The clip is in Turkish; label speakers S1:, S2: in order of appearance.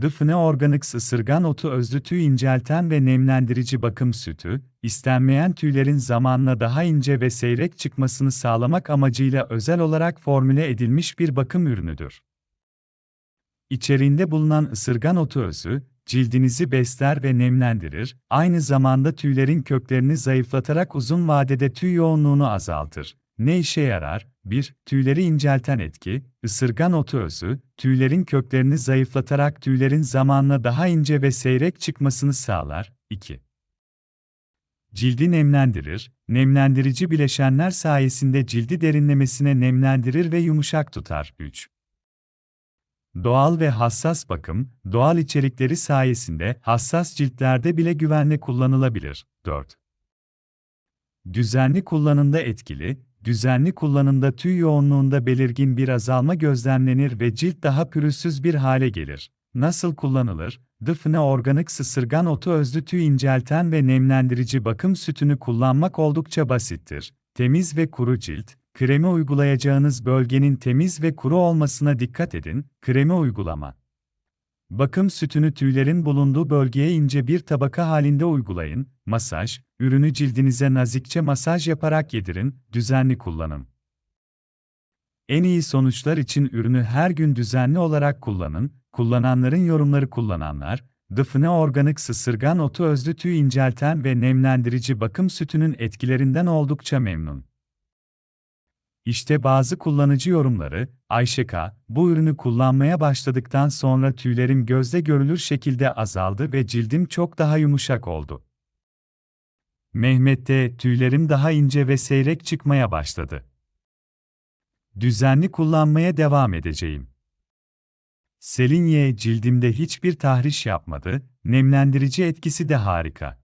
S1: Dıfne Organics ısırgan otu özlü tüy incelten ve nemlendirici bakım sütü, istenmeyen tüylerin zamanla daha ince ve seyrek çıkmasını sağlamak amacıyla özel olarak formüle edilmiş bir bakım ürünüdür. İçeriğinde bulunan ısırgan otu özü, cildinizi besler ve nemlendirir, aynı zamanda tüylerin köklerini zayıflatarak uzun vadede tüy yoğunluğunu azaltır. Ne işe yarar? 1. Tüyleri incelten etki, ısırgan otu özü, tüylerin köklerini zayıflatarak tüylerin zamanla daha ince ve seyrek çıkmasını sağlar. 2. Cildi nemlendirir, nemlendirici bileşenler sayesinde cildi derinlemesine nemlendirir ve yumuşak tutar. 3. Doğal ve hassas bakım, doğal içerikleri sayesinde hassas ciltlerde bile güvenle kullanılabilir. 4. Düzenli kullanımda etkili, düzenli kullanımda tüy yoğunluğunda belirgin bir azalma gözlemlenir ve cilt daha pürüzsüz bir hale gelir. Nasıl kullanılır? Dıfne organik sısırgan otu özlü tüy incelten ve nemlendirici bakım sütünü kullanmak oldukça basittir. Temiz ve kuru cilt, kremi uygulayacağınız bölgenin temiz ve kuru olmasına dikkat edin. Kremi uygulama. Bakım sütünü tüylerin bulunduğu bölgeye ince bir tabaka halinde uygulayın. Masaj, ürünü cildinize nazikçe masaj yaparak yedirin, düzenli kullanın. En iyi sonuçlar için ürünü her gün düzenli olarak kullanın. Kullananların yorumları kullananlar, Dıfne Organik Sısırgan Otu Özlü Tüy incelten ve nemlendirici bakım sütünün etkilerinden oldukça memnun. İşte bazı kullanıcı yorumları, Ayşe K. Bu ürünü kullanmaya başladıktan sonra tüylerim gözle görülür şekilde azaldı ve cildim çok daha yumuşak oldu. Mehmet T. Tüylerim daha ince ve seyrek çıkmaya başladı. Düzenli kullanmaya devam edeceğim. Selin Y. Cildimde hiçbir tahriş yapmadı, nemlendirici etkisi de harika.